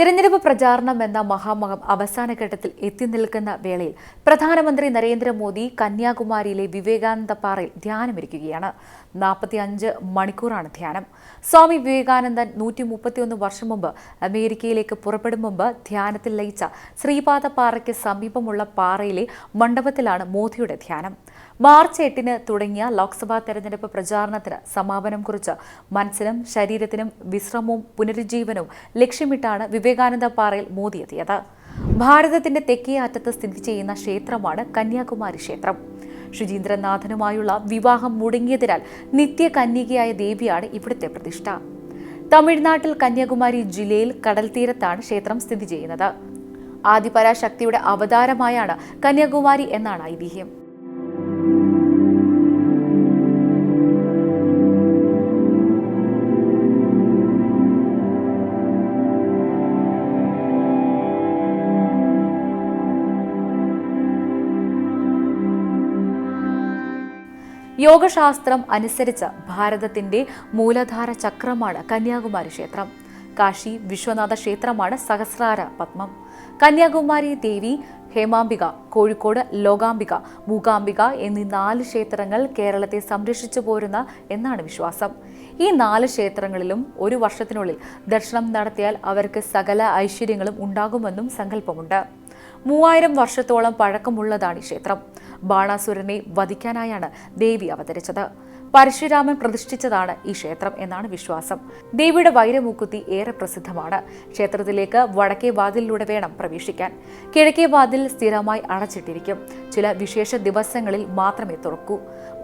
തിരഞ്ഞെടുപ്പ് പ്രചാരണം എന്ന മഹാമഹം അവസാന ഘട്ടത്തിൽ എത്തി നിൽക്കുന്ന വേളയിൽ പ്രധാനമന്ത്രി നരേന്ദ്രമോദി കന്യാകുമാരിയിലെ വിവേകാനന്ദ പാറയിൽ ധ്യാനമിരിക്കുകയാണ്. നാൽപ്പത്തി അഞ്ച് മണിക്കൂറാണ് ധ്യാനം. സ്വാമി വിവേകാനന്ദൻ നൂറ്റി മുപ്പത്തിയൊന്ന് വർഷം മുമ്പ് അമേരിക്കയിലേക്ക് പുറപ്പെടും മുമ്പ് ധ്യാനത്തിൽ ലയിച്ച ശ്രീപാദ പാറയ്ക്ക് സമീപമുള്ള പാറയിലെ മണ്ഡപത്തിലാണ് മോദിയുടെ ധ്യാനം. മാർച്ച് എട്ടിന് തുടങ്ങിയ ലോക്സഭാ തെരഞ്ഞെടുപ്പ് പ്രചാരണത്തിന് സമാപനം കുറിച്ച് മനസ്സിനും ശരീരത്തിനും വിശ്രമവും പുനരുജ്ജീവനവും ലക്ഷ്യമിട്ടാണ് വിവേകാനന്ദ പാറയിൽ മോദി എത്തിയത് ഭാരതത്തിന്റെ തെക്കേ അറ്റത്ത് സ്ഥിതി ചെയ്യുന്ന ക്ഷേത്രമാണ് കന്യാകുമാരി ക്ഷേത്രം. ശുചീന്ദ്രനാഥനുമായുള്ള വിവാഹം മുടങ്ങിയതിനാൽ നിത്യ കന്യകയായ ദേവിയാണ് ഇവിടുത്തെ പ്രതിഷ്ഠ. തമിഴ്നാട്ടിൽ കന്യാകുമാരി ജില്ലയിൽ കടൽ തീരത്താണ് ക്ഷേത്രം സ്ഥിതി ചെയ്യുന്നത്. ആദിപരാശക്തിയുടെ അവതാരമായാണ് കന്യാകുമാരി എന്നാണ് ഐതിഹ്യം. യോഗശാസ്ത്രം അനുസരിച്ച് ഭാരതത്തിന്റെ മൂലധാര ചക്രമാണ് കന്യാകുമാരി ക്ഷേത്രം. കാശി വിശ്വനാഥ ക്ഷേത്രമാണ് സഹസ്രാര പത്മം. കന്യാകുമാരി ദേവി ഹേമാംബിക കോഴിക്കോട് ലോകാംബിക മൂകാംബിക എന്നീ നാല് ക്ഷേത്രങ്ങൾ കേരളത്തെ സംരക്ഷിച്ചു പോരുന്ന എന്നാണ് വിശ്വാസം. ഈ നാല് ക്ഷേത്രങ്ങളിലും ഒരു വർഷത്തിനുള്ളിൽ ദർശനം നടത്തിയാൽ അവർക്ക് സകല ഐശ്വര്യങ്ങളും ഉണ്ടാകുമെന്നും സങ്കല്പമുണ്ട്. മൂവായിരം വർഷത്തോളം പഴക്കമുള്ളതാണ് ഈ ക്ഷേത്രം. ബാണാസുരനെ വധിക്കാനായാണ് ദേവി അവതരിച്ചത്. പരശുരാമൻ പ്രതിഷ്ഠിച്ചതാണ് ഈ ക്ഷേത്രം എന്നാണ് വിശ്വാസം. ദേവിയുടെ വൈരമൂക്കുത്തി ഏറെ പ്രസിദ്ധമാണ്. ക്ഷേത്രത്തിലേക്ക് വടക്കേ വാതിലിലൂടെ വേണം പ്രവേശിക്കാൻ. കിഴക്കേ വാതിൽ സ്ഥിരമായി അടച്ചിട്ടിരിക്കും. ചില വിശേഷ ദിവസങ്ങളിൽ മാത്രമേ തുറക്കൂ.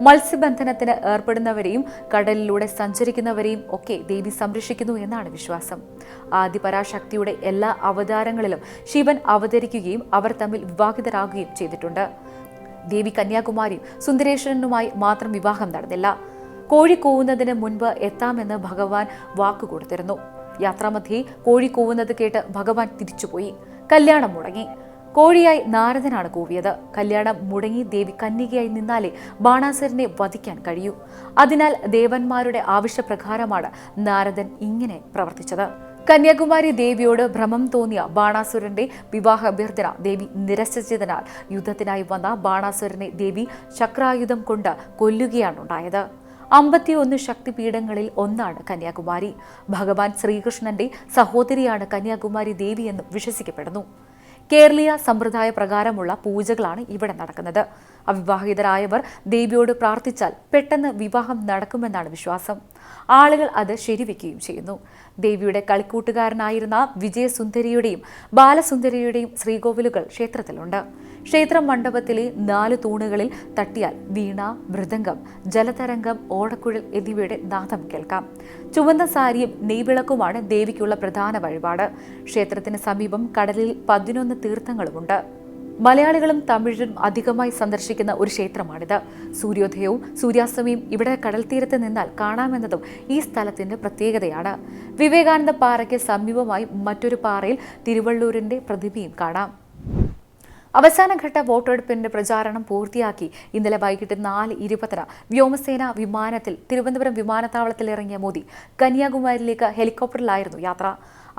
മത്സ്യബന്ധനത്തിന് ഏർപ്പെടുന്നവരെയും കടലിലൂടെ സഞ്ചരിക്കുന്നവരെയും ഒക്കെ ദേവി സംരക്ഷിക്കുന്നു എന്നാണ് വിശ്വാസം. ആദിപരാശക്തിയുടെ എല്ലാ അവതാരങ്ങളിലും ശിവൻ അവതരിക്കുകയും അവർ തമ്മിൽ വിവാഹിതരാകുകയും ചെയ്തിട്ടുണ്ട്. ദേവി കന്യാകുമാരി സുന്ദരേശ്വരനുമായി മാത്രം വിവാഹം നടന്നില്ല. കോഴി കൂവുന്നതിന് മുൻപ് എത്താമെന്ന് ഭഗവാൻ വാക്കു കൊടുത്തിരുന്നു. യാത്രാമധ്യേ കോഴി കൂവുന്നത് കേട്ട് ഭഗവാൻ തിരിച്ചുപോയി. കല്യാണം മുടങ്ങി. കോഴിയായി നാരദനാണ് കൂവിയത്. കല്യാണം മുടങ്ങി ദേവി കന്യകയായി നിന്നാലേ ബാണാസുരനെ വധിക്കാൻ കഴിയൂ. അതിനാൽ ദേവന്മാരുടെ ആവശ്യപ്രകാരമാണ് നാരദൻ ഇങ്ങനെ പ്രവർത്തിച്ചത്. കന്യാകുമാരി ദേവിയോട് ഭ്രമം തോന്നിയ ബാണാസുരന്റെ വിവാഹ അഭ്യർത്ഥന ദേവി നിരസിച്ചതിനാൽ യുദ്ധത്തിനായി വന്ന ബാണാസുരനെ ദേവി ചക്രായുധം കൊണ്ട് കൊല്ലുകയാണുണ്ടായത് അമ്പത്തിയൊന്ന് ശക്തിപീഠങ്ങളിൽ ഒന്നാണ് കന്യാകുമാരി. ഭഗവാൻ ശ്രീകൃഷ്ണന്റെ സഹോദരിയാണ് കന്യാകുമാരി ദേവി എന്നും വിശ്വസിക്കപ്പെടുന്നു. കേരളീയ സമ്പ്രദായ പ്രകാരമുള്ള പൂജകളാണ് ഇവിടെ നടക്കുന്നത്. അവിവാഹിതരായവർ ദേവിയോട് പ്രാർത്ഥിച്ചാൽ പെട്ടെന്ന് വിവാഹം നടക്കുമെന്നാണ് വിശ്വാസം. ആളുകൾ അത് ശരിവെക്കുകയും ചെയ്യുന്നു. ദേവിയുടെ കളിക്കൂട്ടുകാരനായിരുന്ന വിജയസുന്ദരിയുടെയും ബാലസുന്ദരിയുടെയും ശ്രീകോവിലുകൾ ക്ഷേത്രത്തിലുണ്ട്. ക്ഷേത്ര മണ്ഡപത്തിലെ നാല് തൂണുകളിൽ തട്ടിയാൽ വീണ മൃദംഗം ജലതരംഗം ഓടക്കുഴൽ എന്നിവയുടെ നാദം കേൾക്കാം. ചുവന്ന സാരിയും നെയ്വിളക്കുമാണ് ദേവിക്കുള്ള പ്രധാന വഴിപാട്. ക്ഷേത്രത്തിന് സമീപം കടലിൽ പതിനൊന്ന് തീർത്ഥങ്ങളുമുണ്ട്. മലയാളികളും തമിഴരും അധികമായി സന്ദർശിക്കുന്ന ഒരു ക്ഷേത്രമാണിത്. സൂര്യോദയവും സൂര്യാസ്തമയും ഇവിടെ കടൽ തീരത്ത് നിന്നാൽ കാണാമെന്നതും ഈ സ്ഥലത്തിന്റെ പ്രത്യേകതയാണ്. വിവേകാനന്ദ പാറയ്ക്ക് സമീപമായി മറ്റൊരു പാറയിൽ തിരുവള്ളൂരിന്റെ പ്രതിമയും കാണാം. അവസാനഘട്ട വോട്ടെടുപ്പിന്റെ പ്രചാരണം പൂർത്തിയാക്കി ഇന്നലെ വൈകിട്ട് നാല് ഇരുപതിന് വ്യോമസേന വിമാനത്തിൽ തിരുവനന്തപുരം വിമാനത്താവളത്തിൽ ഇറങ്ങിയ മോദി കന്യാകുമാരിയിലേക്ക് ഹെലികോപ്റ്ററിലായിരുന്നു യാത്ര.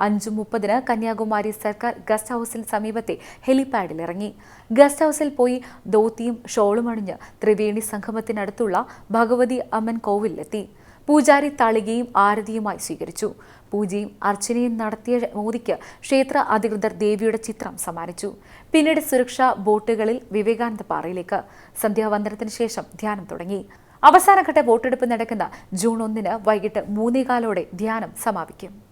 അഞ്ചു മുപ്പതിന് കന്യാകുമാരി സർക്കാർ ഗസ്റ്റ് ഹൗസിന് സമീപത്തെ ഹെലിപാഡിൽ ഇറങ്ങി ഗസ്റ്റ് ഹൗസിൽ പോയി ധോത്തിയും ഷോളും അണിഞ്ഞ് ത്രിവേണി സംഗമത്തിനടുത്തുള്ള ഭഗവതി അമ്മൻ കോവിലെത്തി. പൂജാരി തളികയും ആരതിയുമായി സ്വീകരിച്ചു. പൂജയും അർച്ചനയും നടത്തിയ മോദിക്ക് ക്ഷേത്ര അധികൃതർ ദേവിയുടെ ചിത്രം സമ്മാനിച്ചു. പിന്നീട് സുരക്ഷാ ബോട്ടുകളിൽ വിവേകാനന്ദ പാറയിലേക്ക്. സന്ധ്യാവന്ദനത്തിന് ശേഷം ധ്യാനം തുടങ്ങി. അവസാനഘട്ട വോട്ടെടുപ്പ് നടക്കുന്ന ജൂൺ ഒന്നിന് വൈകിട്ട് മൂന്നേകാലോടെ ധ്യാനം സമാപിക്കും.